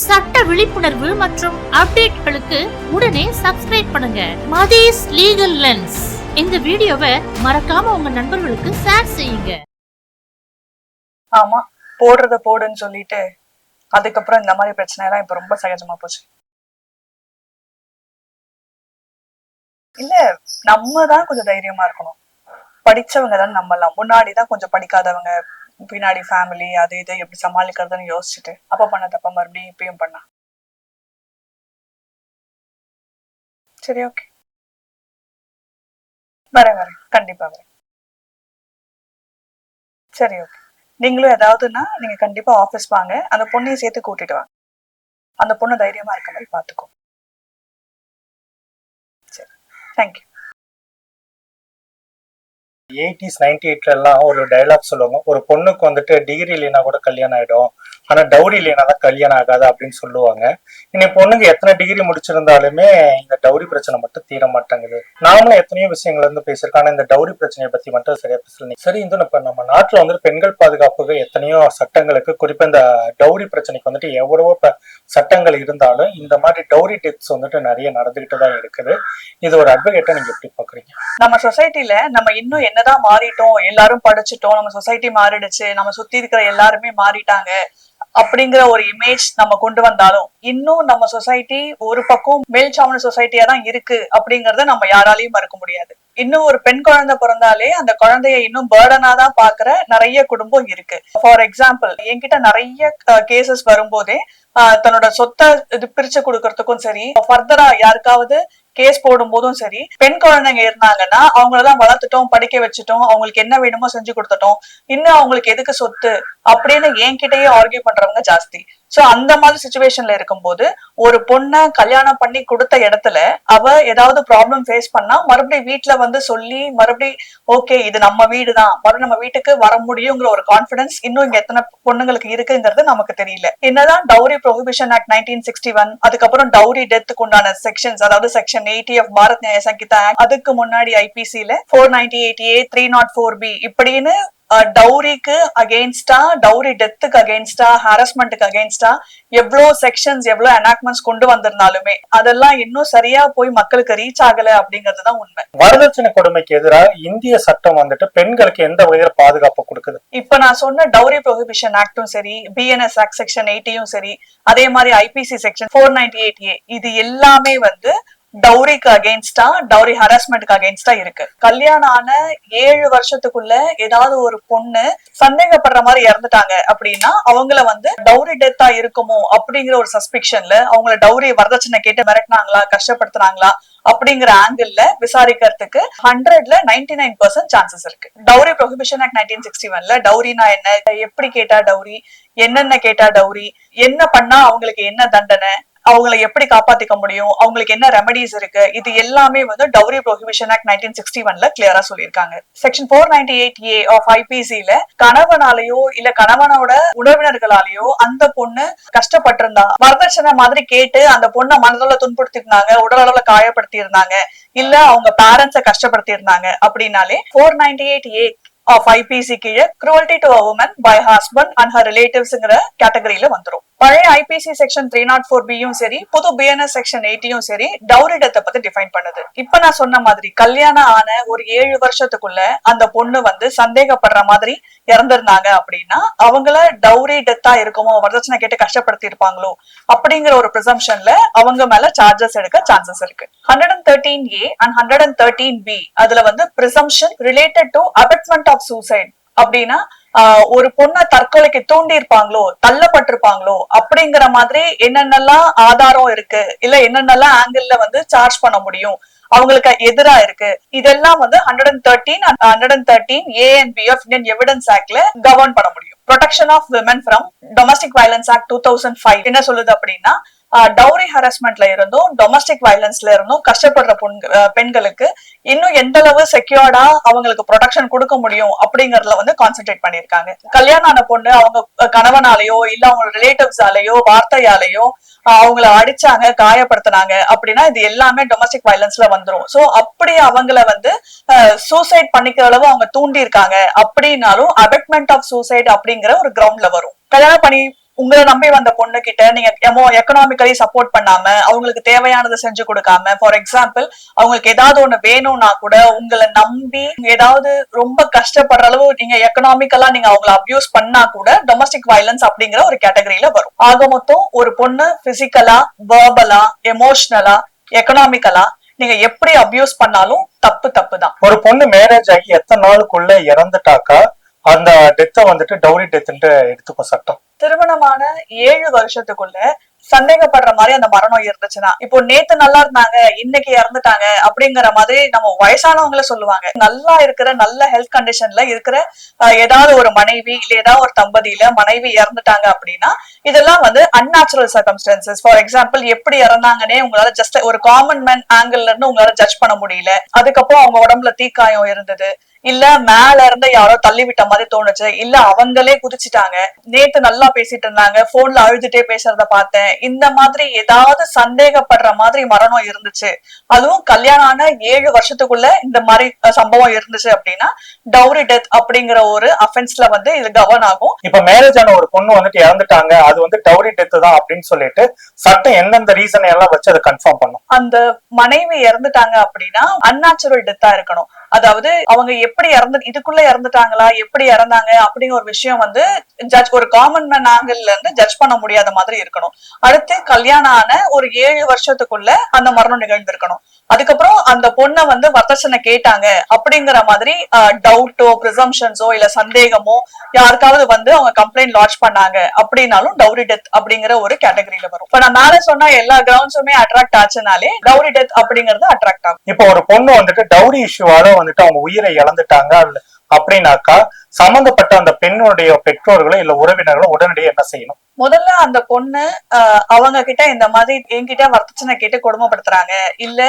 சட்ட விழிப்புணர்வு மற்றும் அப்டேட்களுக்கு உடனே சப்ஸ்கிரைப் பண்ணுங்க. Mathi's legal lens. இந்த வீடியோவை மறக்காம உங்க நண்பர்களுக்கு ஷேர் செய்யுங்க. ஆமா போடுறத போடுன்னு சொல்லிட்டு அதுக்கப்புறம் இந்த மாதிரி பிரச்சனை எல்லாம் இப்ப ரொம்ப சகஜமா போச்சு. இல்ல நம்ம தான் கொஞ்சம் தைரியமா இருக்கணும். படிச்சவங்க தான் நம்பலாம் முன்னாடி தான் கொஞ்சம் படிக்காதவங்க பின்னாடி ஃபேமிலி அது இதை எப்படி சமாளிக்கிறதுன்னு யோசிச்சுட்டு அப்போ பண்ண தப்ப மறுபடியும் இப்பயும் பண்ணா. சரி ஓகே வரேன் வரேன். கண்டிப்பா வரேன். சரி ஓகே நீங்களும் ஏதாவதுன்னா நீங்க கண்டிப்பா ஆபீஸ் வாங்க. அந்த பொண்ணையும் சேர்த்து கூட்டிட்டு வாங்க. அந்த பொண்ணு தைரியமா இருக்க மாதிரி பாத்துக்கோ சரி. தேங்க்யூ எயிட்டிஸ் நைன்டி எயிட்ல எல்லாம் ஒரு டைலாக் சொல்லுவாங்க. ஒரு பொண்ணுக்கு வந்துட்டு டிகிரி இல்லைன்னா கூட கல்யாணம் ஆயிடும். ஆனா டவுரி இல்லைனா தான் கல்யாணம் ஆகாது அப்படின்னு சொல்லுவாங்க. இன்னைக்கு பொண்ணுங்க எத்தனை டிகிரி முடிச்சிருந்தாலுமே இந்த டவுரி பிரச்சனை மட்டும் தீர மாட்டேங்குது. நாமளும் எத்தனையோ விஷயங்கள் வந்து பேசியிருக்கோம். ஆனா இந்த டவுரி பிரச்சனையை பத்தி மட்டும் சரியா பேசல. சரி இந்த நம்ம நாட்டுல வந்து பெண்கள் பாதுகாப்புக்கு எத்தனையோ சட்டங்களுக்கு குறிப்பா இந்த டவுரி பிரச்சனைக்கு வந்துட்டு எவ்வளவோ சட்டங்கள் இருந்தாலும் இந்த மாதிரி டவுரி டெத்ஸ் வந்துட்டு நிறைய நடந்துகிட்டு தான் இருக்குது. இது ஒரு அட்வொகேட்டை நீங்க எப்படி பாக்குறீங்க நம்ம சொசைட்டில நம்ம இன்னும் என்னதான் மாறிட்டோம் எல்லாரும் படிச்சுட்டோம் நம்ம சொசைட்டி மாறிடுச்சு நம்ம சுத்தி இருக்கிற எல்லாருமே மாறிட்டாங்க. அப்படிங்கிற ஒரு இமேஜ் நம்ம கொண்டு வந்தாலும் இன்னும் நம்ம சொசைட்டி ஒரு பக்கம் மேல் சாவண சொசைட்டியா தான் இருக்கு அப்படிங்கறத நம்ம யாராலையும் மறுக்க முடியாது. இன்னும் ஒரு பெண் குழந்தை பிறந்தாலே அந்த குழந்தைய இன்னும் பேர்டனா தான் பாக்குற நிறைய குடும்பம் இருக்கு. ஃபார் எக்ஸாம்பிள் என்கிட்ட நிறைய கேசஸ் வரும்போதே ஆஹ் தன்னோட சொத்தை இது பிரிச்சு கொடுக்கறதுக்கும் சரி ஃபர்தரா யாருக்காவது கேஸ் போடும் போதும் சரி பெண் குழந்தைங்க இருந்தாங்கன்னா அவங்களதான் வளர்த்துட்டோம் படிக்க வச்சுட்டோம் அவங்களுக்கு என்ன வேணுமோ செஞ்சு கொடுத்துட்டோம். இன்னும் அவங்களுக்கு எதுக்கு சொத்து? அப்படின்னு என்கிட்டயே ஆர்கியூ பண்றவங்க ஜாஸ்தி. சோ அந்த மாதிரி சுச்சுவேஷன்ல இருக்கும்போது ஒரு பொண்ணை கல்யாணம் பண்ணி கொடுத்த இடத்துல அவ ஏதாவது ப்ராப்ளம் ஃபேஸ் பண்ணா மறுபடியும் வீட்டுல வந்து சொல்லி மறுபடியும் ஓகே இது நம்ம வீடு தான் மறுபடியும் நம்ம வீட்டுக்கு வர முடியுங்கிற ஒரு கான்பிடன்ஸ் இன்னும் இங்க எத்தனை பொண்ணுங்களுக்கு இருக்குங்கிறது நமக்கு தெரியல. என்னதான் dowry prohibition act nineteen sixty one அதுக்கப்புறம் டவுரி டெத்துக்கு உண்டான செக்ஷன்ஸ் அதாவது செக்ஷன் எயிட்டி ஆஃப் பாரத் நியாய சங்கீதா ஆக்ட் அதுக்கு முன்னாடி ஐபிசியில four ninety eighty A three nought four B இப்படின்னு டவுரிக்கு அகெயின்ஸ்டா டவுரி டெத்துக்கு அகெயின்ஸ்டா ஹாரஸ்மெண்ட்டுக்கு அகெயின்ஸ்டா எவ்வளவு செக்ஷன்ஸ் எவ்வளவு அனாக்மெண்ட்ஸ் கொண்டு வந்திருந்தாலுமே அதெல்லாம் இன்னும் சரியா போய் மக்களுக்கு ரீச் ஆகல அப்படிங்கிறது தான் உண்மை. வரதட்சணை கொடுமைக்கு எதிராக இந்திய சட்டம் வந்துட்டு பெண்களுக்கு எந்த வகையில பாதுகாப்பு கொடுக்குது? இப்ப நான் சொன்ன டவுரி ப்ரொஹிபிஷன் ஆக்டும் சரி பிஎன்எஸ் ஆக்ட் செக்ஷன் எயிட்டியும் சரி அதே மாதிரி IPC section four ninety eight A இது எல்லாமே வந்து டவுரிக்கு அகேன்ஸ்டா டவுரி ஹராஸ்மெண்ட்க்கு அகேன்ஸ்டா இருக்கு. கல்யாணம் ஆன ஏழு வருஷத்துக்குள்ள ஏதாவது ஒரு பொண்ணு சந்தேகப்படுற மாதிரி இறந்துட்டாங்க அப்படின்னா அவங்கள வந்து டவுரி டெத்தா இருக்குமோ அப்படிங்கிற ஒரு சஸ்பிக்ஷன்ல அவங்கள டவுரி வரதட்சணை கேட்டு மிரட்டினாங்களா கஷ்டப்படுத்துனாங்களா அப்படிங்கிற ஆங்கிள் விசாரிக்கிறதுக்கு ஹண்ட்ரட்ல நைன்டி நைன் பர்சன்ட் சான்சஸ் இருக்கு. Dowry prohibition act nineteen sixty ஒன்ல டவுரினா என்ன? எப்படி கேட்டா டவுரி என்னென்ன கேட்டா டவுரி என்ன பண்ணா அவங்களுக்கு என்ன தண்டனை? அவங்களை எப்படி காப்பாத்திக்க முடியும்? அவங்களுக்கு என்ன ரெமடிஸ் இருக்கு? இது எல்லாமே வந்து dowry prohibition act nineteen sixty ஒன்ல கிளியரா சொல்லியிருக்காங்க. Section four ninety eight A of ஐபிசியில கணவனாலேயோ இல்ல கணவனோட உறவினர்களாலேயோ அந்த பொண்ணு கஷ்டப்பட்டிருந்தா வரதட்சணை மாதிரி கேட்டு அந்த பொண்ணை மனதளவுல துன்புறுத்திருந்தாங்க உடல் அளவுல காயப்படுத்தி இருந்தாங்க இல்ல அவங்க பேரண்ட்ஸை கஷ்டப்படுத்தி இருந்தாங்க அப்படின்னாலே four ninety eight A of IPC கீழே cruelty to a woman by husband and her ரிலேட்டிவ்ஸ்ங்கிற கேட்டகரியில வந்துரும். பழைய IPC section three nought four பியும் சரி புது பிஎன்எஸ் செக்ஷன் எயிட்டியும் சரி டவுரி டெத்தை பத்தி டிஃபைன் பண்ணுது. இப்ப நான் சொன்ன மாதிரி கல்யாணம் ஆன ஒரு ஏழு வருஷத்துக்குள்ள அந்த பொண்ணு வந்து சந்தேகப்படுற மாதிரி இறந்திருந்தாங்க அப்படின்னா அவங்கள டவுரி டெத்தா இருக்குமோ வரதட்சணை கேட்டு கஷ்டப்படுத்தி இருப்பாங்களோ அப்படிங்கிற ஒரு ப்ரிசம்ஷன்ல அவங்க மேல சார்ஜஸ் எடுக்க சான்சஸ் இருக்கு. Hundred and thirteen A and hundred and thirteen B அதுல வந்து presumption related to abetment of suicide அப்படின்னா ஒரு பொண்ணை தற்கொலைக்கு தூண்டி இருப்பாங்களோ தள்ளப்பட்டிருப்பாங்களோ அப்படிங்கிற மாதிரி என்னென்னலாம் ஆதாரம் இருக்கு இல்ல என்னென்னலாம் ஆங்கிள் வந்து சார்ஜ் பண்ண முடியும் அவங்களுக்கு எதிரா இருக்கு இதெல்லாம் வந்து hundred and thirteen hundred and thirteen A and B of Indian evidence ஆக்ட்ல govern பண்ண முடியும். Protection of women from domestic violence act two thousand five என்ன சொல்லுது அப்படின்னா டவுரி ஹராஸ்மெண்ட்ல இருந்தும் டொமஸ்டிக் வயலன்ஸ்ல இருந்தும் கஷ்டப்படுற பொண்க- பெண்களுக்கு இன்னும் எந்த அளவு செக்யூர்டா அவங்களுக்கு ப்ரொடெக்ஷன் கொடுக்க முடியும் அப்படிங்கறதுல வந்து கான்சென்ட்ரேட் பண்ணிருக்காங்க கல்யாணம் ஆன பொண்ணு அவங்க கணவனாலேயோ இல்ல அவங்க ரிலேட்டிவ்ஸாலேயோ வார்த்தையாலேயோ அவங்கள அடிச்சாங்க காயப்படுத்தினாங்க அப்படின்னா இது எல்லாமே டொமஸ்டிக் வயலன்ஸ்ல வந்துரும். சோ அப்படி அவங்கள வந்து சூசைட் பண்ணிக்கிற அளவு அவங்க தூண்டி இருக்காங்க அப்படின்னாலும் அபெட்மெண்ட் ஆஃப் சூசைட் அப்படிங்கிற ஒரு கிரவுண்ட்ல வரும். கல்யாணம் பண்ணி உங்களை நம்பி வந்த பொண்ணு கிட்ட நீங்க எமோ எக்கனாமிக்கலி சப்போர்ட் பண்ணாம அவங்களுக்கு தேவையானதை செஞ்சு கொடுக்காம ஃபார் எக்ஸாம்பிள் அவங்களுக்கு ஏதாவது ஒண்ணு வேணும்னா கூட உங்களை நம்பி ஏதாவது ரொம்ப கஷ்டப்படுற அளவு நீங்க எக்கனாமிக்கலா நீங்க அவங்கள அபியூஸ் பண்ணா கூட டொமஸ்டிக் வயலன்ஸ் அப்படிங்கிற ஒரு கேட்டகரியில வரும். ஆக மொத்தம் ஒரு பொண்ணு பிசிக்கலா வேர்பலா எமோஷனலா எக்கனாமிக்கலா நீங்க எப்படி அபியூஸ் பண்ணாலும் தப்பு தப்பு தான் ஒரு பொண்ணு மேரேஜ் ஆகி எத்தனை நாளுக்குள்ள இறந்துட்டாக்கா அந்த டெத்தை வந்துட்டு டவுரி டெத்துன்ட்டு எடுத்துக்கும் சட்டம். திருமணமான ஏழு வருஷத்துக்குள்ள சந்தேகப்படுற மாதிரி அந்த மரணம் இருந்துச்சுன்னா இப்போ நேத்து நல்லா இருந்தாங்க இன்னைக்கு இறந்துட்டாங்க அப்படிங்கிற மாதிரி நம்ம வயசானவங்கள சொல்லுவாங்க. நல்லா இருக்கிற நல்ல ஹெல்த் கண்டிஷன்ல இருக்கிற ஏதாவது ஒரு மனைவி இல்ல ஏதாவது ஒரு தம்பதியில மனைவி இறந்துட்டாங்க அப்படின்னா இதெல்லாம் வந்து அன்நேச்சுரல் சர்க்கம்ஸ்டான்சஸ் ஃபார் எக்ஸாம்பிள் எப்படி இறந்தாங்கன்னே உங்களால ஜஸ்ட் ஒரு காமன் மேன் ஆங்கிள் இருந்து உங்களால ஜட்ஜ் பண்ண முடியல. அதுக்கப்புறம் அவங்க உடம்புல தீக்காயம் இருந்தது. இல்ல மேல இருந்து யாரோ தள்ளி விட்ட மாதிரி தோணுச்சு. இல்ல அவங்களே குதிச்சிட்டாங்க. நேத்து நல்லா பேசிட்டு இருந்தாங்க. போன்ல அழுதுட்டே பேசுறத பார்த்தேன். இந்த மாதிரி ஏதாவது சந்தேகப்படுற மாதிரி மரணம் இருந்துச்சு. அதுவும் கல்யாணம் ஆன ஏழு வருஷத்துக்குள்ள இந்த மாதிரி சம்பவம் இருந்துச்சு அப்படின்னா டவுரி டெத் அப்படிங்கிற ஒரு அஃபென்ஸ்ல வந்து இது கவர்ன் ஆகும். இப்ப மேரேஜ் ஆன ஒரு பொண்ணு வந்துட்டு இறந்துட்டாங்க. அது வந்து டவுரி டெத்து தான் அப்படின்னு சொல்லிட்டு சட்டம் எந்தெந்த ரீசன் எல்லாம் வச்சு அதை கன்ஃபார்ம் பண்ணும்? அந்த மனைவி இறந்துட்டாங்க அப்படின்னா அன்நேச்சுரல் டெத்தா இருக்கணும். அதாவது அவங்க எப்படி இறந்து இதுக்குள்ள இறந்துட்டாங்களா எப்படி இறந்தாங்க அப்படிங்கிற ஒரு விஷயம் வந்து ஜட்ஜ் ஒரு காமன் மேன் ஆங்கிள் இருந்து ஜட்ஜ் பண்ண முடியாத மாதிரி இருக்கணும். அடுத்து கல்யாணம் ஆன ஒரு ஏழு வருஷத்துக்குள்ள அந்த மரணம் நிகழ்ந்திருக்கணும். அதுக்கப்புறம் அந்த பொண்ணை வந்து வரதட்சணை கேட்டாங்க அப்படிங்கிற மாதிரி டவுட்டோ ப்ரிசம்ஷன்ஸோ இல்ல சந்தேகமோ யாருக்காவது வந்து அவங்க கம்ப்ளைண்ட் லாட்ச் பண்ணாங்க அப்படின்னாலும் டவுரி டெத் அப்படிங்கிற ஒரு கேட்டகரியில வரும். இப்ப நான் மேல சொன்ன எல்லா கிரவுண்ட்ஸுமே அட்ராக்ட் ஆச்சுனாலே டவுரி டெத் அப்படிங்கறது அட்ராக்ட் ஆகும். இப்போ ஒரு பொண்ணு வந்துட்டு டவுரி இஷ்யூவால வந்துட்டு அவங்க உயிரை இழந்துட்டாங்க அப்படின்னாக்கா சம்பந்தப்பட்ட அந்த பெண்ணுடைய பெற்றோர்களோ இல்ல உறவினர்களோ உடனடியாக என்ன செய்யணும்? முதல்ல அந்த பொண்ணு அவங்க கிட்ட இந்த மாதிரி என்கிட்ட வரதட்சணை கேட்டு கொடுமைப்படுத்துறாங்க. இல்ல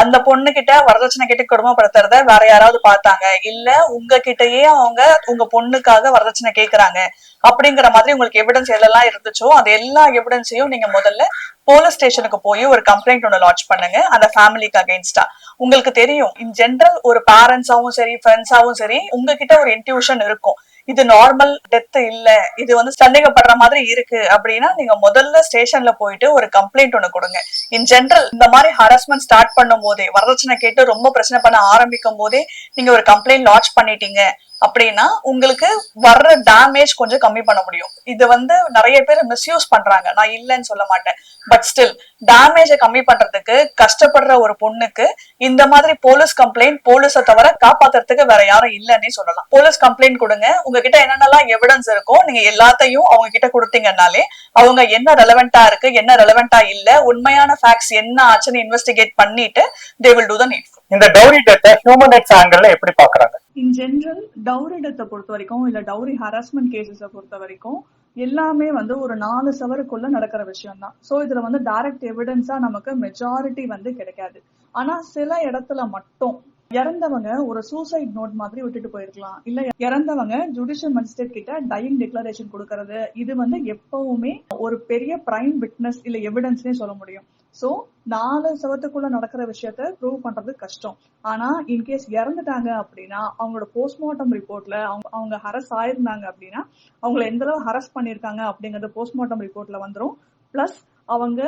அந்த பொண்ணு கிட்ட வரதட்சணை கேட்டு கொடுமைப்படுத்துறத வேற யாராவது பார்த்தாங்க. இல்ல உங்க கிட்டயே அவங்க உங்க பொண்ணுக்காக வரதட்சணை கேக்குறாங்க. அப்படிங்கிற மாதிரி உங்களுக்கு எவிடன்ஸ் எதெல்லாம் இருந்துச்சோ அது எல்லா எவிடன்ஸையும் நீங்க முதல்ல போலீஸ் ஸ்டேஷனுக்கு போய் ஒரு கம்ப்ளைண்ட் ஒன்று லான்ச் பண்ணுங்க. அந்த ஃபேமிலிக்கு அகைன்ஸ்டா உங்களுக்கு தெரியும் இன் ஜென்ரல் ஒரு பேரண்ட்ஸாவும் சரி ஃப்ரெண்ட்ஸாவும் சரி உங்ககிட்ட ஒரு இன்ட்யூஷன் இருக்கும். இது நார்மல் டெத் இல்ல. இது வந்து சந்தேகப்படுற மாதிரி இருக்கு. அப்படின்னா நீங்க முதல்ல ஸ்டேஷன்ல போயிட்டு ஒரு கம்ப்ளைண்ட் ஒண்ணு கொடுங்க. இன் ஜென்ரல் இந்த மாதிரி ஹராஸ்மெண்ட் ஸ்டார்ட் பண்ணும் போதே வரதட்சணை கேட்டு ரொம்ப பிரச்சனை பண்ண ஆரம்பிக்கும் போதே நீங்க ஒரு கம்ப்ளைண்ட் லாட்ச் பண்ணிட்டீங்க. அப்படின்னா உங்களுக்கு வர்ற டேமேஜ் கொஞ்சம் கம்மி பண்ண முடியும். இது வந்து நிறைய பேர் மிஸ்யூஸ் பண்றாங்க. நான் இல்லைன்னு சொல்ல மாட்டேன். பட் ஸ்டில் டேமேஜை கம்மி பண்றதுக்கு கஷ்டப்படுற ஒரு பொண்ணுக்கு இந்த மாதிரி போலீஸ் கம்ப்ளைண்ட் போலீஸை தவிர காப்பாத்துறதுக்கு வேற யாரும் இல்லைன்னே சொல்லலாம். போலீஸ் கம்ப்ளைண்ட் கொடுங்க. உங்ககிட்ட என்னென்னலாம் எவிடன்ஸ் இருக்கோ நீங்க எல்லாத்தையும் அவங்க கிட்ட கொடுத்தீங்கன்னாலே அவங்க என்ன ரெலவெண்டா இருக்கு என்ன ரெலவெண்டா இல்ல உண்மையான ஃபேக்ட்ஸ் என்ன ஆச்சுன்னு இன்வெஸ்டிகேட் பண்ணிட்டு they will do the need இந்த டவுரி டேட்டை ஹியூமன் ரைட்ஸ் ஆங்கிள் எப்படி பாக்குறாங்க இன் ஜென்ரல் டவுரிடத்தை பொறுத்த வரைக்கும் இல்ல டவுரி ஹராஸ்மெண்ட் கேசஸ பொறுத்த வரைக்கும் எல்லாமே வந்து ஒரு நாலு சவருக்குள்ள நடக்கிற விஷயம் தான் சோ இதுல வந்து டைரக்ட் எவிடன்ஸா நமக்கு மெஜாரிட்டி வந்து கிடைக்காது. ஆனா சில இடத்துல மட்டும் இறந்தவங்க ஒரு சூசைட் நோட் மாதிரி விட்டுட்டு போயிருக்கலாம். இல்ல இறந்தவங்க ஜுடிஷியல் மஜிஸ்ட்ரேட் கிட்ட டையிங் டிக்ளரேஷன் கொடுக்கறது. இது வந்து எப்பவுமே ஒரு பெரிய பிரைம் விட்னஸ் இல்ல எவிடன்ஸ்னே சொல்ல முடியும். சோ நாலு சவத்துக்குள்ள நடக்கிற விஷயத்த ப்ரூவ் பண்றது கஷ்டம். ஆனா இன்கேஸ் இறந்துட்டாங்க அப்படின்னா அவங்களோட போஸ்ட்மார்ட்டம் ரிப்போர்ட்ல அவங்க அவங்க ஹரஸ் ஆயிருந்தாங்க அப்படின்னா அவங்கள எந்த அளவு ஹரஸ் பண்ணிருக்காங்க அப்படிங்கறது போஸ்ட்மார்ட்டம் ரிப்போர்ட்ல வந்துரும். பிளஸ் அவங்க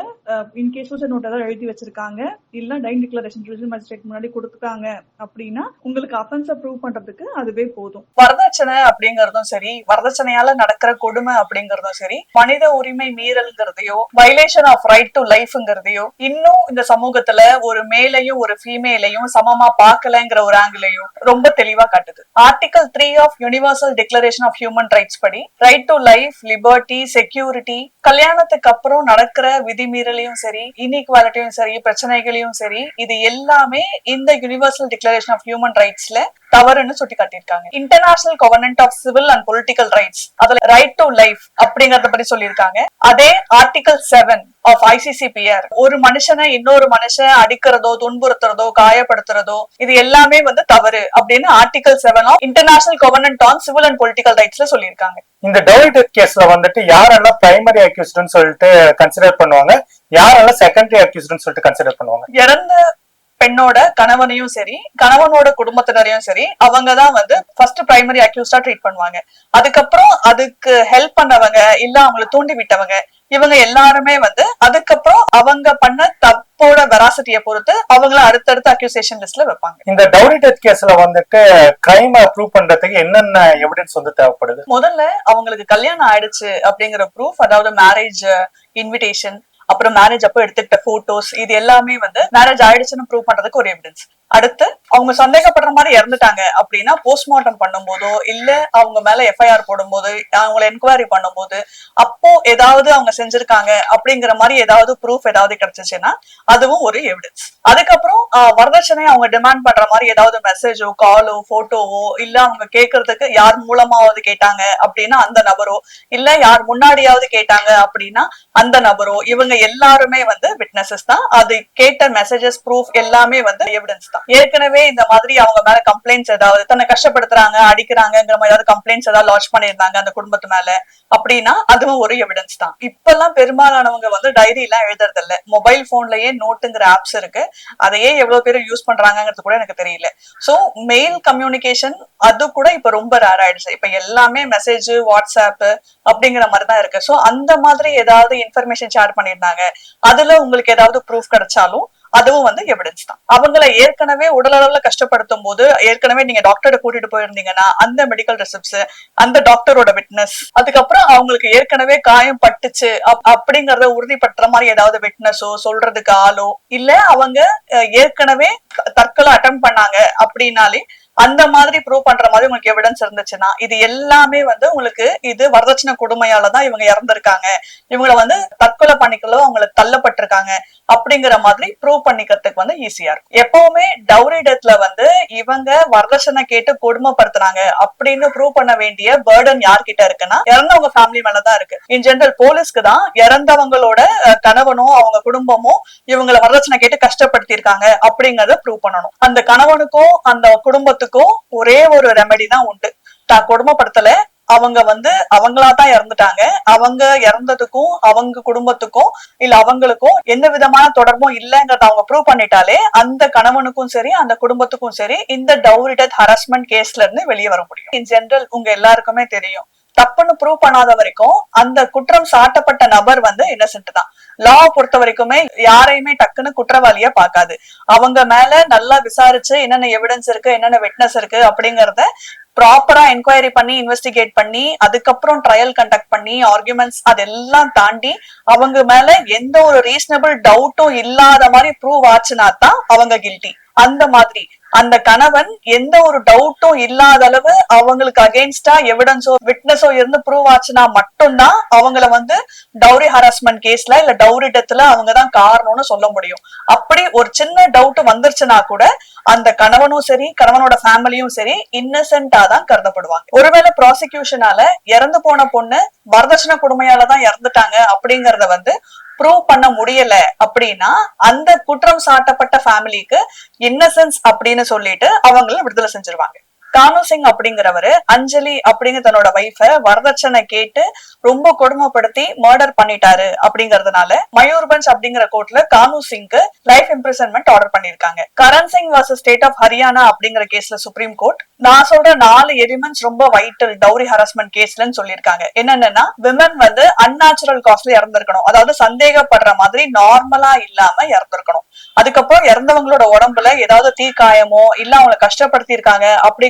இன்கேஸ் சூசைட் நோட் ஏதாவது எழுதி வச்சிருக்காங்க இல்ல டைன் டிக்ளரேஷன் ஜுடிஷியல் மேஜிஸ்ட்ரேட் முன்னாடி கொடுத்துட்டாங்க அப்படின்னா உங்களுக்கு அஃபென்ஸ ப்ரூவ் பண்றதுக்கு அதுவே போதும். வரதட்சணை அப்படிங்கறதும் சரி வரதட்சணையால நடக்கிற கொடுமை அப்படிங்கறதும் சரி மனித உரிமை மீறல்ங்கிறதையோ வயலேஷன் ஆஃப் ரைட் டு லைஃப்ங்கிறதையோ இன்னும் இந்த சமூகத்துல ஒரு மேலையும் ஒரு ஃபீமேலையும் சமமா பார்க்கலங்கிற ஒரு ஆங்கிலையும் ரொம்ப தெளிவா காட்டுது. Article three of universal declaration of human rights படி right to life liberty security கல்யாணத்துக்கு அப்புறம் நடக்கிற விதிமீறலையும் சரி இன்இக்வாலிட்டியும் சரி பிரச்சனைகளையும் சரி இது எல்லாமே இந்த யுனிவர்சல் டிக்ளரேஷன் ஆஃப் ஹியூமன் ரைட்ஸ்ல தவறுன்னு சுட்டி காட்டியிருக்காங்க international covenant of civil and political rights அதுல ரைட் டு லைஃப் அப்படிங்கறத பத்தி சொல்லியிருக்காங்க. அதே ஆர்டிகல் செவன் ஆஃப் ஐசிசிபிஆர் ஒரு மனுஷனை இன்னொரு மனுஷன் அடிக்கிறதோ துன்புறுத்துறதோ காயப்படுத்துறதோ இது எல்லாமே வந்து தவறு அப்படின்னு article seven of international covenant on civil and political ரைட்ஸ்ல சொல்லியிருக்காங்க. இந்த டபுள் டெத் கேஸ்ல வந்துட்டு யாரெல்லாம் பிரைமரி அக்யூஸ்ட்னு சொல்லிட்டு கன்சிடர் பண்ணுவாங்க யாரெல்லாம் செகண்டரி அக்யூஸ்ட்னு சொல்லிட்டு கன்சிடர் பண்ணுவாங்க? இறந்த பெண்ணோட கணவனையும் சரி கணவனோட குடும்பத்தினரையும் சரி அவங்க தான் வந்து ஃபர்ஸ்ட் பிரைமரி அக்யூஸ்டா ட்ரீட் பண்ணுவாங்க. அதுக்கப்புறம் அதுக்கு ஹெல்ப் பண்ணவங்க இல்ல அவங்கள தூண்டி விட்டவங்க இவங்க எல்லாருமே வந்து அதுக்கப்புறம் அவங்க பண்ண தப்போட வெராசிட்டியை பொறுத்து அவங்கள அடுத்தடுத்த அக்யூசேஷன் லிஸ்ட்ல வைப்பாங்க. இந்த டவுரி டெத் கேஸ்ல வந்துட்டு கிரைம் ப்ரூவ் பண்றதுக்கு என்னென்ன எவிடன்ஸ் வந்து தேவைப்படுது? முதல்ல அவங்களுக்கு கல்யாணம் ஆயிடுச்சு அப்படிங்கிற ப்ரூஃப் அதாவது மேரேஜ் இன்விடேஷன் அப்புறம் மேரேஜ் அப்போ எடுத்துக்கிட்ட போட்டோஸ் இது எல்லாமே வந்து மேரேஜ் ஆயிடுச்சுன்னு ப்ரூவ் பண்றதுக்கு ஒரு எவிடன்ஸ் அடுத்து அவங்க சந்தேகப்படுற மாதிரி இறந்துட்டாங்க அப்படின்னா போஸ்ட்மார்ட்டம் பண்ணும்போதோ இல்ல அவங்க மேல எஃப்ஐஆர் போடும்போது அவங்கள என்கொயரி பண்ணும்போது அப்போ ஏதாவது அவங்க செஞ்சிருக்காங்க அப்படிங்கிற மாதிரி ஏதாவது ப்ரூஃப் ஏதாவது கிடைச்சிச்சுன்னா அதுவும் ஒரு எவிடன்ஸ் அதுக்கப்புறம் ஆஹ், வரதட்சணை அவங்க டிமாண்ட் பண்ற மாதிரி ஏதாவது மெசேஜோ காலோ போட்டோவோ இல்ல அவங்க கேட்கறதுக்கு யார் மூலமாவது கேட்டாங்க அப்படின்னா அந்த நபரோ இல்ல யார் முன்னாடியாவது கேட்டாங்க அப்படின்னா அந்த நபரோ இவங்க எல்லாருமே வந்து விட்னஸஸ் தான். அது கேட்ட மெசேஜஸ் ப்ரூஃப் எல்லாமே வந்து எவிடன்ஸ் தான். ஏற்கனவே இந்த மாதிரி அவங்க மேல கம்ப்ளைண்ட்ஸ் ஏதாவது தன்னை கஷ்டப்படுத்துறாங்க அடிக்கிறாங்கிற மாதிரி ஏதாவது கம்ப்ளைண்ட்ஸ் ஏதாவது லான்ச் பண்ணியிருந்தாங்க அந்த குடும்பத்து மேல அப்படின்னா அதுவும் ஒரு எவிடன்ஸ் தான். இப்பெல்லாம் பெரும்பாலானவங்க வந்து டைரி எல்லாம் எழுதுறது இல்ல மொபைல் போன்லயே நோட்டுங்கிற ஆப்ஸ் இருக்கு. அதையே எவ்வளவு பேர் யூஸ் பண்றாங்கிறது கூட எனக்கு தெரியல. சோ மெயில் கம்யூனிகேஷன் அது கூட இப்ப ரொம்ப ரேர் ஆயிடுச்சு. இப்ப எல்லாமே மெசேஜ் வாட்ஸ்அப் அப்படிங்கிற மாதிரி தான் இருக்கு. சோ அந்த மாதிரி ஏதாவது இன்ஃபர்மேஷன் ஷேர் பண்ணியிருந்தாங்க. அதுல உங்களுக்கு ஏதாவது ப்ரூஃப் கிடைச்சாலும் அதுவும் வந்து எவிடன்ஸ் தான். அவங்கள ஏற்கனவே உடலளவுல கஷ்டப்படுத்தும் போது ஏற்கனவே நீங்க டாக்டரை கூட்டிட்டு போயிருந்தீங்கன்னா அந்த மெடிக்கல் ரிசிப்ட்ஸ் அந்த டாக்டரோட விட்னஸ் அதுக்கப்புறம் அவங்களுக்கு ஏற்கனவே காயம் பட்டுச்சு அப்- அப்படிங்கறத உறுதிப்படுத்துற மாதிரி ஏதாவது விட்னஸோ சொல்றதுக்கு ஆளோ இல்ல அவங்க ஏற்கனவே தற்கொலை அட்டம் பண்ணாங்க அப்படின்னாலே அந்த மாதிரி ப்ரூவ் பண்ற மாதிரி உங்களுக்கு எவிடன்ஸ் இருந்துச்சுன்னா இது எல்லாமே வந்து உங்களுக்கு இது வரதட்சணை கொடுமையால தான் இவங்க இறந்திருக்காங்க. இவங்கள வந்து தற்கொலை பண்ணிக்கலோ அவங்களுக்கு தள்ளப்பட்டிருக்காங்க அப்படிங்கிற மாதிரி ப்ரூவ் பண்ணிக்கிறதுக்கு வந்து ஈஸியா இருக்கும். எப்பவுமே டவுரி டெத்ல வந்து இவங்க வரதட்சணை கேட்டு கொடுமைப்படுத்துறாங்க அப்படின்னு ப்ரூவ் பண்ண வேண்டிய பேர்டன் யார்கிட்ட இருக்குன்னா இறந்தவங்க ஃபேமிலி மேலதான் இருக்கு. இன் ஜென்ரல் போலீஸ்க்கு தான் இறந்தவங்களோட கணவனும் கணவனோ அவங்க குடும்பமோ இவங்களை வரதட்சணை கேட்டு கஷ்டப்படுத்தியிருக்காங்க அப்படிங்கறத ப்ரூவ் பண்ணணும். அந்த கணவனுக்கும் அந்த குடும்பத்துக்கும் ஒரே ஒரு ரெமெடி தான் உண்டு. தான் கொடுமைப்படுத்தல. அவங்க வந்து அவங்களா தான் இறந்துட்டாங்க. அவங்க இறந்ததுக்கும் அவங்க குடும்பத்துக்கும் இல்ல அவங்களுக்கும் எந்த விதமான தொடர்பும் இல்லைங்கிறத அவங்க ப்ரூவ் பண்ணிட்டாலே அந்த கணவனுக்கும் சரி அந்த குடும்பத்துக்கும் சரி இந்த டவுரி டெத் ஹராஸ்மெண்ட் கேஸ்ல இருந்து வெளியே வர முடியும். இன் ஜென்ரல் உங்க எல்லாருக்குமே தெரியும். தப்புன்னு ப்ரூவ் பண்ணாத வரைக்கும் அந்த குற்றம் சாட்டப்பட்ட நபர் வந்து இன்னசென்ட் தான். லா பொறுத்த வரைக்குமே யாரையுமே டக்குன்னு குற்றவாளியா பாக்காது அவங்க மேல நல்லா விசாரிச்சு என்னென்ன எவிடன்ஸ் இருக்கு என்னென்ன விட்னஸ் இருக்கு அப்படிங்கறத ப்ராப்பரா என்கொயரி பண்ணி இன்வெஸ்டிகேட் பண்ணி அதுக்கப்புறம் ட்ரையல் கண்டக்ட் பண்ணி ஆர்குமெண்ட்ஸ் அதெல்லாம் தாண்டி அவங்க மேல எந்த ஒரு ரீசனபிள் டவுட்டும் இல்லாத மாதிரி ப்ரூவ் ஆச்சுனா தான் அவங்க கில்ட்டி அந்த மாதிரி. அந்த கணவன் எந்த ஒரு டவுட்டும் இல்லாத அளவு அவங்களுக்கு அகைன்ஸ்டா எவிடன்ஸோ விட்னஸோ இருந்து ப்ரூவ் ஆச்சுன்னா மட்டும்தான் அவங்கள வந்து டவுரி ஹராஸ்மெண்ட் கேஸ்ல இல்ல டவுரி டெத்ல அவங்க தான் காரணம்னு சொல்ல முடியும். அப்படி ஒரு சின்ன டவுட் வந்துருச்சுன்னா கூட அந்த கணவனும் சரி கணவனோட ஃபேமிலியும் சரி இன்னசென்டா தான் கருதப்படுவாங்க. ஒருவேளை ப்ராசிக்யூஷனால இறந்து போன பொண்ணு வரதட்சணை கொடுமையால தான் இறந்துட்டாங்க அப்படிங்கறத வந்து ப்ரூவ் பண்ண முடியல அப்படின்னா அந்த குற்றம் சாட்டப்பட்ட ஃபேமிலிக்கு இன்னசென்ஸ் அப்படின்னு சொல்லிட்டு அவங்கள விடுதலை செஞ்சிருவாங்க. கானு சிங் அப்படிங்கிறவரு அஞ்சலி அப்படிங்கிற தன்னோட வைஃப வரதட்சணை கேட்டு ரொம்ப கொடுமைப்படுத்தி மர்டர் பண்ணிட்டாரு அப்படிங்கறதுனால மயூர்பஞ்ச் அப்படிங்கிற கோர்ட்ல கானு சிங்க்கு லைஃப் இம்ப்ரிசன்மெண்ட் ஆர்டர் பண்ணிருக்காங்க. Karan Singh was state of Haryana அப்படிங்கிற கேஸ்ல சுப்ரீம் கோர்ட் நான் சொல்ற நாலு எலிமெண்ட்ஸ் ரொம்ப வைட்டல் டவுரி ஹராஸ்மெண்ட் கேஸ்லன்னு சொல்லியிருக்காங்க என்னன்னா விமன் வந்து அன்நேச்சுரல் காஸ்ட்ல இறந்திருக்கணும். அதாவது சந்தேகப்படுற மாதிரி நார்மலா இல்லாம இறந்திருக்கணும். அதுக்கப்புறம் இறந்தவங்களோட உடம்புல ஏதாவது தீக்காயமோ இல்ல அவங்களை கஷ்டப்படுத்தி இருக்காங்க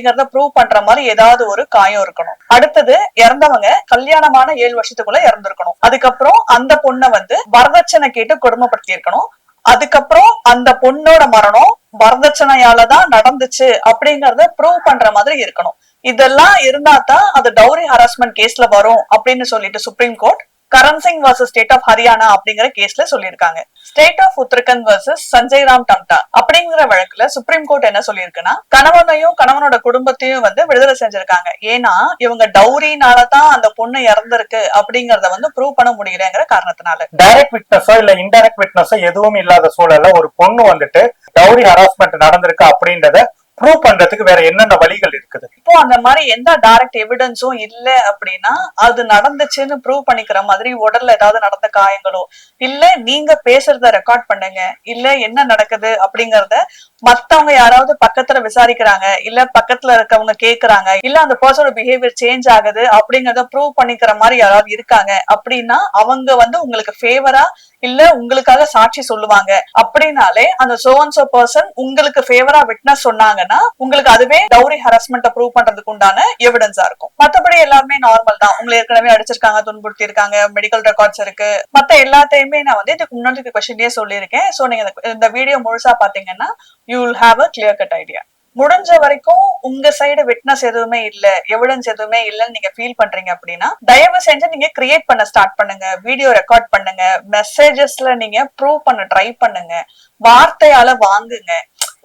அப்படிங்கறத ப்ரூவ் பண்ற மாதிரி ஏதாவது ஒரு காயம் இருக்கணும். அடுத்தது இறந்தவங்க கல்யாணமான ஏழு வருஷத்துக்குள்ள இறந்திருக்கணும். அதுக்கப்புறம் அந்த பொண்ணை வந்து வரதட்சணை கேட்டு கொடுமைப்படுத்தி இருக்கணும். அதுக்கப்புறம் அந்த பொண்ணோட மரணம் வரதட்சணையாலதான் நடந்துச்சு அப்படிங்கறத ப்ரூவ் பண்ற மாதிரி இருக்கணும். இதெல்லாம் இருந்தா தான் அது டவுரி ஹராஸ்மெண்ட் கேஸ்ல வரும் அப்படின்னு சொல்லிட்டு supreme court Karan Singh versus state of Haryana அப்படிங்கிற கேஸ்ல சொல்லியிருக்காங்க. State of Uttarakhand versus Sanjay Ram Tamta அப்படிங்கிற வழக்குல சுப்ரீம் கோர்ட் என்ன சொல்லியிருக்குன்னா கணவனையும் கணவனோட குடும்பத்தையும் வந்து விடுதலை செஞ்சிருக்காங்க. ஏன்னா இவங்க டவுரினால தான் அந்த பொண்ணு இறந்திருக்கு அப்படிங்கறத வந்து ப்ரூவ் பண்ண முடியலங்கிற காரணத்தினால. டைரக்ட் விட்னஸோ இல்ல இன்டைரக்ட் விட்னஸோ எதுவும் இல்லாத சூழல்ல ஒரு பொண்ணு வந்துட்டு டவுரி ஹராஸ்மெண்ட் நடந்திருக்கு அப்படின்றத ப்ரூவ் பண்றதுக்கு வேற என்னென்ன வழிகள் இருக்குது? இப்போ அந்த மாதிரி எந்த டைரக்ட் எவிடன்ஸும் இல்ல அப்படின்னா அது நடந்துச்சுன்னு ப்ரூவ் பண்ணிக்கிற மாதிரி உடல்ல ஏதாவது நடந்த காயங்களோ இல்ல நீங்க பேசுறத ரெக்கார்ட் பண்ணுங்க இல்ல என்ன நடக்குது அப்படிங்கறத மத்தவங்க யாராவது பக்கத்துல விசாரிக்கிறாங்க இல்ல பக்கத்துல இருக்கவங்க கேக்குறாங்க இல்ல அந்த பர்சனோட பிஹேவியர் சேஞ்ச் ஆகுது அப்படிங்கறத ப்ரூவ் பண்ணிக்கிற மாதிரி யாராவது இருக்காங்க அப்படின்னா அவங்க வந்து உங்களுக்கு ஃபேவரா இல்ல உங்களுக்காக சாட்சி சொல்லுவாங்க. அப்படின்னாலே அந்த சோன்சோ பர்சன் உங்களுக்கு ஃபேவரா விட்னஸ் சொன்னாங்கன்னா உங்களுக்கு அதுவே டவுரி ஹராஸ்மெண்ட் ப்ரூவ் பண்றதுக்கு உண்டான எவிடன்ஸா இருக்கும். மத்தபடி எல்லாருமே நார்மல் தான். உங்களை ஏற்கனவே அடிச்சிருக்காங்க துன்புறுத்தி இருக்காங்க மெடிக்கல் ரெக்கார்ட்ஸ் இருக்கு. மத்த எல்லாத்தையுமே நான் வந்து இதுக்கு முன்னாடி கொஸ்டின்லயே சொல்லியிருக்கேன். சோ நீங்க இந்த வீடியோ முழுசா பாத்தீங்கன்னா you will have a clear cut idea முடிஞ்ச வரைக்கும் உங்க சைடு விட்னஸ் எதுவுமே இல்ல எவிடன்ஸ் எதுவுமே இல்லன்னு நீங்க ஃபீல் பண்றீங்க அப்படின்னா தயவு செஞ்சு நீங்க கிரியேட் பண்ண ஸ்டார்ட் பண்ணுங்க வீடியோ ரெக்கார்ட் பண்ணுங்க மெசேஜஸ்ல நீங்க ப்ரூவ் பண்ண ட்ரை பண்ணுங்க வார்த்தையால வாங்குங்க.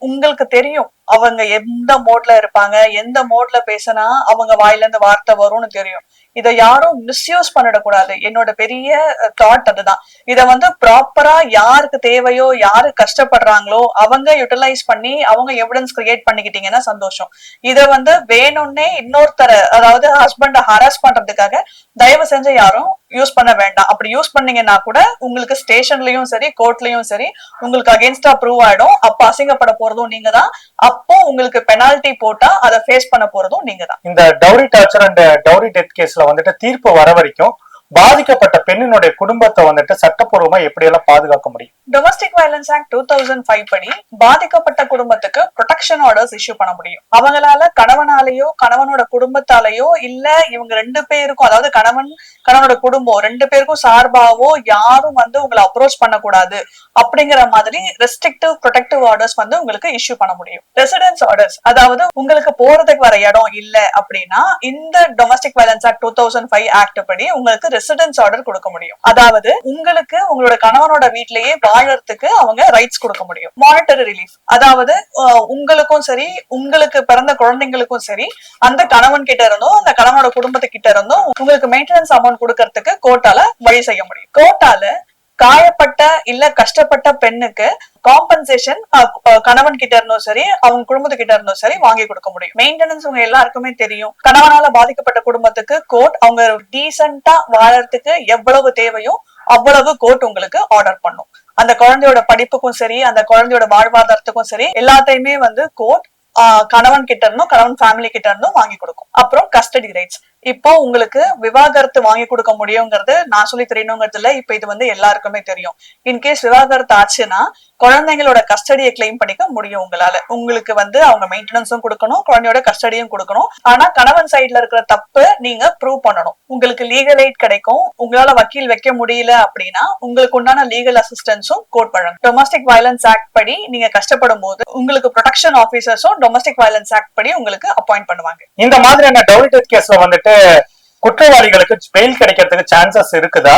உங்களுக்கு தெரியும் அவங்க எந்த மோட்ல இருப்பாங்க எந்த மோட்ல பேசினா அவங்க வாயில இருந்து வார்த்தை வரும்னு தெரியும். இதை யாரும் மிஸ்யூஸ் பண்ணிடக்கூடாது. என்னோட பெரிய தாட் அதுதான். இத வந்து ப்ராப்பரா யாருக்கு தேவையோ யாரு கஷ்டப்படுறாங்களோ அவங்க யூட்டிலைஸ் பண்ணி அவங்க எவிடன்ஸ் கிரியேட் பண்ணிக்கிட்டீங்கன்னா சந்தோஷம். இதை வந்து வேணும்னே இன்னொருத்தர அதாவது ஹஸ்பண்ட ஹராஸ் பண்றதுக்காக தயவு செஞ்சு யாரும் யூஸ் பண்ண வேண்டாம். அப்படி யூஸ் பண்ணீங்கன்னா கூட உங்களுக்கு ஸ்டேஷன்லயும் சரி கோர்ட்லயும் சரி உங்களுக்கு அகேன்ஸ்டா ப்ரூவ் ஆயிடும். அப்ப அசிங்கப்பட போறதும் நீங்க தான். அப்போ உங்களுக்கு பெனால்டி போட்டா அதை ஃபேஸ் பண்ண போறதும் நீங்க தான். இந்த dowry torture and dowry death கேஸ்ல வந்துட்டு தீர்ப்பு வர வரைக்கும் பாதிக்கப்பட்ட பெண்ணினுடைய குடும்பத்தை வந்துட்டு சட்டப்பூர்வமா எப்படி எல்லாம் பாதுகாக்க முடியும்? Domestic violence act two thousand five படி பாதிக்கப்பட்ட குடும்பத்துக்கு ப்ரொடெக்ஷன் ஆர்டர்ஸ் இஷ்யூ பண்ண முடியும். அவங்களால கணவனாலேயோ கணவனோட குடும்பத்தாலேயோ இல்ல இவங்க ரெண்டு பேருக்கும் அதாவது கணவன் கணவனோட குடும்பம் ரெண்டு பேருக்கும் சார்பாவோ யாரும் வந்து உங்களை அப்ரோச் பண்ணக்கூடாது அப்படிங்கிற மாதிரி ரெஸ்ட்ரிக்டிவ் ப்ரொடெக்டிவ் ஆர்டர்ஸ் வந்து உங்களுக்கு இஷ்யூ பண்ண முடியும். ரெசிடென்ஸ் ஆர்டர்ஸ் அதாவது உங்களுக்கு போறதுக்கு வர இடம் இல்ல அப்படின்னா இந்த domestic violence act two thousand five act படி உங்களுக்கு ரெசிடென்ஸ் ஆர்டர் கொடுக்க முடியும். அதாவது உங்களுக்கு உங்களோட கணவனோட வீட்லயே வாழறதுக்கு அவங்க ரைட்ஸ் கொடுக்க முடியும். மானிட்டரி ரிலீஃப் அதாவது உங்களுக்கும் சரி உங்களுக்கு பிறந்த குழந்தைங்களுக்கும் சரி அந்த கணவன் கிட்ட இருந்தும் அந்த கணவனோட குடும்பத்துக்கிட்ட இருந்தும் உங்களுக்கு மெயின்டெனன்ஸ் அமௌண்ட் கொடுக்கறதுக்கு கோர்ட்டால வழி செய்ய முடியும். கோர்ட்டால காயப்பட்ட இல்ல கஷ்டப்பட்ட பெண்ணுக்கு காம்பன்சேஷன் கணவன் கிட்ட இருந்தும் சரி அவங்க குடும்பத்துக்கிட்ட இருந்தும் சரி வாங்கி கொடுக்க முடியும். மெயின்டெனன்ஸ் உங்க எல்லாருக்குமே தெரியும். கணவனால பாதிக்கப்பட்ட குடும்பத்துக்கு கோர்ட் அவங்க டீசென்ட்டா வாழறதுக்கு எவ்வளவு தேவையோ அவ்வளவு கோர்ட் உங்களுக்கு ஆர்டர் பண்ணும். அந்த குழந்தையோட படிப்புக்கும் சரி அந்த குழந்தையோட வாழ்வாதாரத்துக்கும் சரி எல்லாத்தையுமே வந்து கோர்ட் கணவன் கிட்ட இருந்தும் கணவன் ஃபேமிலி கிட்ட இருந்தும் வாங்கி கொடுக்கும். அப்புறம் கஸ்டடி ரைட்ஸ் இப்போ உங்களுக்கு விவாகரத்து வாங்கி கொடுக்க முடியுங்கிறது நான் சொல்லி தெரியணுங்கிறது இல்ல. இப்ப இது வந்து எல்லாருக்குமே தெரியும். இன்கேஸ் விவாகரத்து ஆச்சுன்னா குழந்தைங்களோட கஸ்டடியை கிளைம் பண்ணிக்க முடியும் உங்களால. உங்களுக்கு வந்து அவங்க மெயின்டெனன்ஸும் கொடுக்கணும் குழந்தையோட கஸ்டடியும் கொடுக்கணும். ஆனா கணவன் சைடுல இருக்கிற தப்பு நீங்க ப்ரூவ் பண்ணணும். உங்களுக்கு லீகல் எய்ட் கிடைக்கும். உங்களால வக்கீல் வைக்க முடியல அப்படின்னா உங்களுக்கு உண்டான லீகல் அசிஸ்டன்ஸும் கோட் பண்ணணும் டொமஸ்டிக் வயலன்ஸ் ஆக்ட் படி நீங்க கஷ்டப்படும் போது உங்களுக்கு ப்ரொடெக்ஷன் ஆபீசர்ஸும் டொமஸ்டிக் வயலன்ஸ் ஆக்ட் படி உங்களுக்கு அப்பாயிண்ட் பண்ணுவாங்க. இந்த மாதிரியான டவுரி டெத் கேஸ்ல வந்துட்டு குற்றவாளிகளுக்கு பெயில் கிடைக்கிறதுக்கு சான்சஸ் இருக்குதா?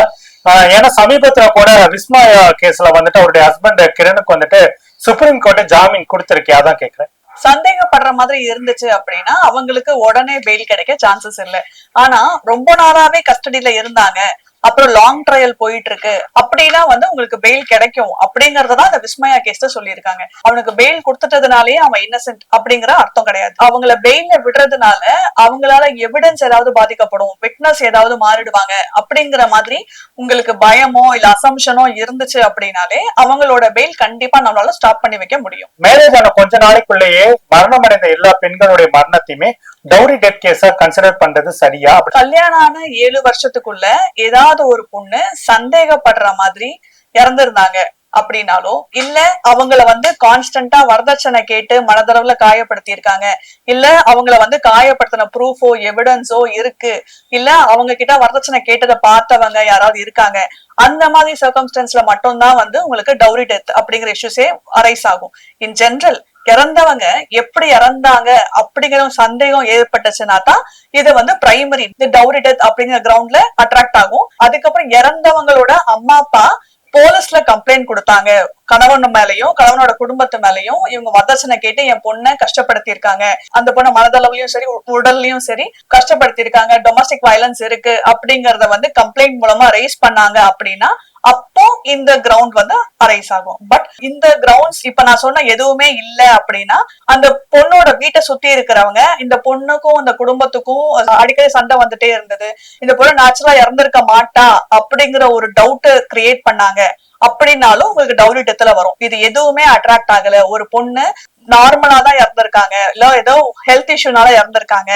ஏன்னா சமீபத்துல கூட விஸ்மயா கேஸ்ல வந்துட்டு அவருடைய ஹஸ்பண்ட் கிரணுக்கு வந்துட்டு சுப்ரீம் கோர்ட் ஜாமீன் கொடுத்திருக்கே அதான் கேக்குறேன். சந்தேகப்படுற மாதிரி இருந்துச்சு அப்படின்னா அவங்களுக்கு உடனே பெயில் கிடைக்க சான்சஸ் இல்ல. ஆனா ரொம்ப நாளாவே கஸ்டடியில இருந்தாங்க. அப்புறம் லாங் ட்ரையல் போயிட்டு இருக்கு அப்படின்னா வந்து உங்களுக்கு பெயில் கிடைக்கும். அப்படிங்கறதான் அந்த விஸ்மயா கேஸ்ல சொல்லியிருக்காங்க. அவனுக்கு பெயில் கொடுத்துட்டதுனாலே அவன் இன்னசென்ட் அப்படிங்கிற அர்த்தம் கிடையாது. அவங்கள பெயில விடுறதுனால அவங்களால எவிடன்ஸ் ஏதாவது பாதிக்கப்படும். விட்னஸ் ஏதாவது மாறிடுவாங்க. அப்படிங்கிற மாதிரி உங்களுக்கு பயமோ இல்ல அசம்ஷனோ இருந்துச்சு அப்படின்னாலே அவங்களோட பெயில் கண்டிப்பா நம்மளால ஸ்டாப் பண்ணி வைக்க முடியும். மேரேஜ் ஆன கொஞ்ச நாளைக்குள்ளேயே மரணம் அடைந்த எல்லா பெண்களுடைய மரணத்தையுமே டவுரி டெத் கேஸா கன்சிடர் பண்றது சரியா? கல்யாணம் ஆன ஏழு வருஷத்துக்குள்ள ஏதாவது ஒரு பொண்ணு சந்தேகப்படுற மாதிரி இறந்திருந்தாங்க அப்படின்னாலும் இல்ல அவங்கள வந்து கான்ஸ்டன்டா வரதட்சணை கேட்டு மனதளவுல காயப்படுத்தி இருக்காங்க இல்ல அவங்கள வந்து காயப்படுத்தின ப்ரூஃபோ எவிடன்ஸோ இருக்கு. இல்ல அவங்க கிட்ட வரதட்சணை கேட்டதை பார்த்தவங்க யாராவது இருக்காங்க. அந்த மாதிரி சர்க்கம்ஸ்டன்ஸ்ல மட்டும்தான் வந்து உங்களுக்கு டவுரி டெத் அப்படிங்கிற இஷ்யூஸே அரைஸ் ஆகும். இன் ஜென்ரல் இறந்தவங்க எப்படி இறந்தாங்க அப்படிங்கிற சந்தேகம் ஏற்பட்டுச்சுன்னா தான் இது வந்து பிரைமரி இந்த டவுரி டெத் அப்படிங்கிற கிரவுண்ட்ல அட்ராக்ட் ஆகும். அதுக்கப்புறம் இறந்தவங்களோட அம்மா அப்பா போலீஸ்ல கம்ப்ளைண்ட் கொடுத்தாங்க. கணவன் மேலயும் கணவனோட குடும்பத்து மேலயும் இவங்க வரதட்சணை கேட்டு என் பொண்ணை கஷ்டப்படுத்தி இருக்காங்க அந்த பொண்ணை மனதளவுலயும் சரி உடல்லயும் சரி கஷ்டப்படுத்தி இருக்காங்க டொமஸ்டிக் வயலன்ஸ் இருக்கு அப்படிங்கறத வந்து கம்ப்ளைண்ட் மூலமா ரைஸ் பண்ணாங்க அப்படின்னா அப்போ இந்த கிரவுண்ட் வந்து அரைஸ் ஆகும். பட் இந்த கிரவுண்ட்ஸ் இப்ப நான் சொன்ன எதுவுமே இல்ல அப்படின்னா அந்த பொண்ணோட வீட்டை சுத்தி இருக்கிறவங்க இந்த பொண்ணுக்கும் இந்த குடும்பத்துக்கும் அடிக்கடி சண்டை வந்துட்டே இருந்தது. இந்த பொண்ணு நேச்சுரலா இறந்திருக்க மாட்டா அப்படிங்கிற ஒரு டவுட் கிரியேட் பண்ணாங்க. அப்படின்னாலும் உங்களுக்கு டவுரி டெத்துல வரும். இது எதுவுமே அட்ராக்ட் ஆகல. ஒரு பொண்ணு நார்மலா தான் இறந்திருக்காங்க. இல்ல ஏதோ ஹெல்த் இஷ்யூனால இறந்திருக்காங்க.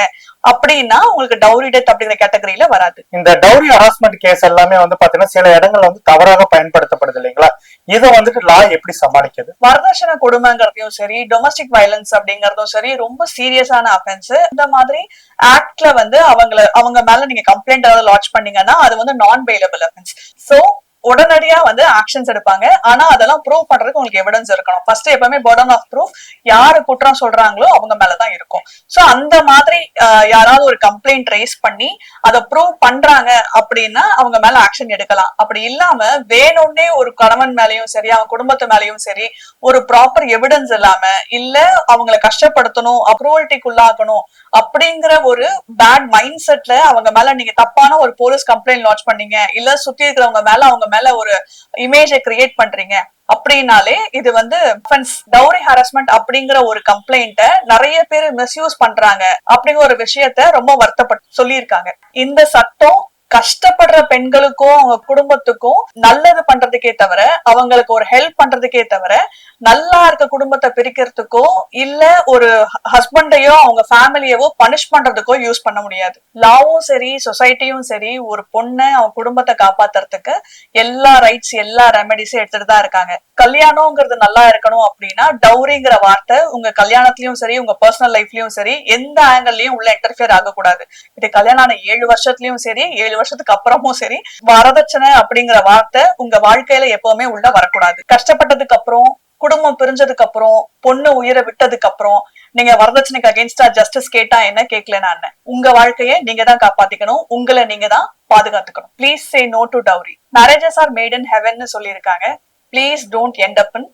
அப்படின்னா உங்களுக்கு டவுரி டெத் அப்படிங்கிற கேட்டகரியில வராது. இந்த டவுரி ஹராஸ்மெண்ட் கேஸ் எல்லாமே வந்து பாத்தீங்கன்னா சில இடங்கள்ல வந்து தவறாக பயன்படுத்தப்படுது இல்லைங்களா? இதை வந்துட்டு லா எப்படி சமாளிக்குது வரதட்சணை கொடுமைங்கிறதையும் சரி டொமஸ்டிக் வயலன்ஸ் அப்படிங்கறதும் சரி ரொம்ப சீரியஸான அஃபென்ஸ் இந்த மாதிரி ஆக்ட்ல வந்து அவங்கள அவங்க மேல நீங்க கம்ப்ளைண்ட் ஏதாவது லான்ச் பண்ணீங்கன்னா அது வந்து நான் பெயிலபிள் அஃபென்ஸ் சோ உடனடியா வந்து ஆக்ஷன்ஸ் எடுப்பாங்க. ஆனா அதெல்லாம் ப்ரூவ் பண்றதுக்கு உங்களுக்கு எவிடன்ஸ் இருக்கணும். ஃபர்ஸ்ட் எப்பவுமே பர்டன் ஆஃப் ப்ரூஃப் யாரு குற்றம் சொல்றாங்களோ அவங்க மேலதான் இருக்கும். சோ அந்த மாதிரி யாராவது ஒரு கம்ப்ளைண்ட் ரைஸ் பண்ணி அதை ப்ரூவ் பண்றாங்க அப்படின்னா அவங்க மேல ஆக்ஷன் எடுக்கலாம். அப்படி இல்லாம வேணும்னே ஒரு கணவன் மேலயும் சரி அவங்க குடும்பத்து மேலயும் சரி ஒரு ப்ராப்பர் எவிடன்ஸ் இல்லாம இல்ல அவங்கள கஷ்டப்படுத்தணும் அப்ரூவல்ட்டிக்குள்ளாகணும் அப்படிங்கிற ஒரு பேட் மைண்ட் செட்ல அவங்க மேல நீங்க தப்பான ஒரு போலீஸ் கம்ப்ளைண்ட் லான்ச் பண்ணீங்க. இல்ல சுத்தி இருக்கிறவங்க மேல அவங்க மேல ஒரு இமேஜை கிரியேட் பண்றீங்க அப்படின்னாலே இது வந்து டவுரி ஹாரஸ்மெண்ட் அப்படிங்கிற ஒரு கம்ப்ளைண்ட்ட நிறைய பேர் மிஸ்யூஸ் பண்றாங்க அப்படிங்கிற ஒரு விஷயத்த ரொம்ப வருத்தப்பட்டு சொல்லியிருக்காங்க. இந்த சட்டம் கஷ்டப்படுற பெண்களுக்கும் அவங்க குடும்பத்துக்கும் நல்லது பண்றதுக்கே தவிர அவங்களுக்கு ஒரு ஹெல்ப் பண்றதுக்கே தவிர நல்லா இருக்க குடும்பத்தை பிரிக்கிறதுக்கோ இல்ல ஒரு ஹஸ்பண்டையோ அவங்க ஃபேமிலியவோ பனிஷ் பண்றதுக்கோ யூஸ் பண்ண முடியாது. லாவும் சரி சொசைட்டியும் சரி ஒரு பொண்ணை அவங்க குடும்பத்தை காப்பாத்துறதுக்கு எல்லா ரைட்ஸ் எல்லா ரெமெடிஸும் எடுத்துட்டு தான் இருக்காங்க. கல்யாணம்ங்கிறது நல்லா இருக்கணும் அப்படின்னா டவுரிங்கிற வார்த்தை உங்க கல்யாணத்திலயும் சரி உங்க பர்சனல் லைஃப்லயும் சரி எந்த ஆங்கிள்லயும் உள்ள இன்டர்ஃபியர் ஆகக்கூடாது. இது கல்யாணம் ஆன ஏழு வருஷத்துலயும் சரி ஏழு வருஷத்துக்கு அப்புறமும் சரி வரதட்சணை அப்படிங்கிற வார்த்தை உங்க வாழ்க்கையில எப்பவுமே உள்ள வரக்கூடாது. கஷ்டப்பட்டதுக்கு அப்புறம் குடும்பம் பிரிஞ்சதுக்கு அப்புறம் பொண்ணு உயிரை விட்டதுக்கு அப்புறம் நீங்க வரதட்சணைக்கு அகேன்ஸ்டா ஜஸ்டிஸ் கேட்டா என்ன கேட்கல நான் உங்க வாழ்க்கைய நீங்க தான் காப்பாத்திக்கணும். உங்களை நீங்க தான் பாதுகாத்துக்கணும் please say no to dowry marriages are made in heaven சொல்லியிருக்காங்க. Please don't end up in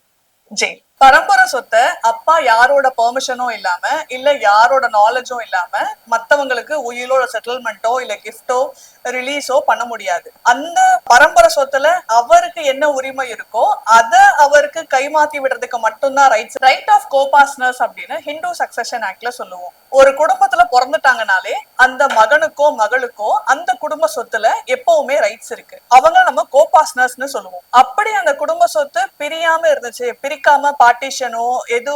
jail பரம்பரை சொத்தை அப்பா யாரோட பெர்மிஷனும் இல்லாம இல்ல யாரோட நாலேஜும் இல்லாம மத்தவங்களுக்கு உயிலோட செட்டில்மெண்ட்டோ இல்ல கிஃப்டோ ரிலீஸோ பண்ண முடியாது. அந்த பரம்பரை சொத்துல அவருக்கு என்ன உரிமை இருக்கோ அத அவருக்கு கைமாத்தி விடுறதுக்கு மட்டும்தான் ரைட்ஸ் ரைட் ஆஃப் கோபாஸ்னர்ஸ் அப்படின்னு ஹிந்து சக்சஷன் ஆக்ட்ல சொல்லுவோம். ஒரு குடும்பத்துல பிறந்துட்டாங்கனாலே அந்த மகனுக்கோ மகளுக்கோ அந்த குடும்ப சொத்துல எப்பவுமே ரைட்ஸ் இருக்கு. அவங்க நம்ம கோபாஸ்னர்ஸ்னு சொல்லுவோம். அப்படி அந்த குடும்ப சொத்து பிரியாம இருந்துச்சு பிரிக்காம பார்ட்டிஷனோ எதுவும்